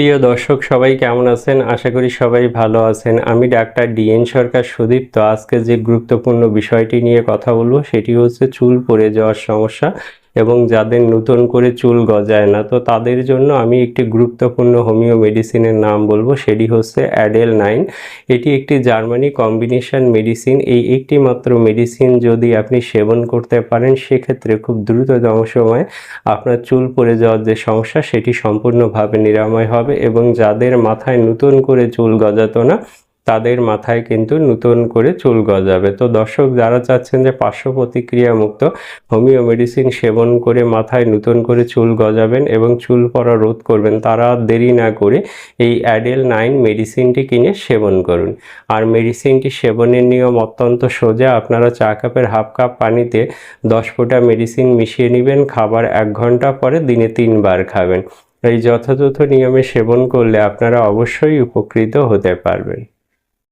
প্রিয় দর্শক, সবাই কেমন আছেন? আশা করি সবাই ভালো আছেন। আমি ডাক্তার ডিএন সরকার সুদীপ্ত আজকে যে গুরুত্বপূর্ণ বিষয়টি নিয়ে কথা বলব, সেটি হচ্ছে চুল পড়ে যাওয়ার সমস্যা। এবং যাদের নতুন করে চুল গজায় না, তো তাদের জন্য আমি একটি গুরুত্বপূর্ণ হোমিও মেডিসিনের নাম বলব, সেটি হচ্ছে অ্যাডেল নাইন। এটি একটি জার্মানি কম্বিনেশন মেডিসিন। এই একটি মাত্র মেডিসিন যদি আপনি সেবন করতে পারেন, সেক্ষেত্রে খুব দ্রুততম সময়ে আপনার চুল পড়ে যাওয়ার যে সমস্যা, সেটি সম্পূর্ণভাবে নিরাময় হবে এবং যাদের মাথায় নতুন করে চুল গজাতো না তাদের মাথায় কিন্তু নতুন করে চুল গজাবে। তো দর্শক, যারা চাচ্ছেন যে পার্শ্ব প্রতিক্রিয়া মুক্ত হোমিও মেডিসিন সেবন করে মাথায় নতুন করে চুল গজাবেন এবং চুল পড়া রোধ করবেন, তারা দেরি না করে এই অ্যাডেল নাইন মেডিসিনটি কিনে সেবন করুন। আর মেডিসিনটি সেবনের নিয়ম অত্যন্ত সোজা। আপনারা চা কাপের হাফ কাপ পানিতে দশ ফোঁটা মেডিসিন মিশিয়ে নেবেন, খাবার এক ঘণ্টা পরে দিনে তিনবার খাবেন। এই যথাযথ নিয়মে সেবন করলে আপনারা অবশ্যই উপকৃত হতে পারবেন।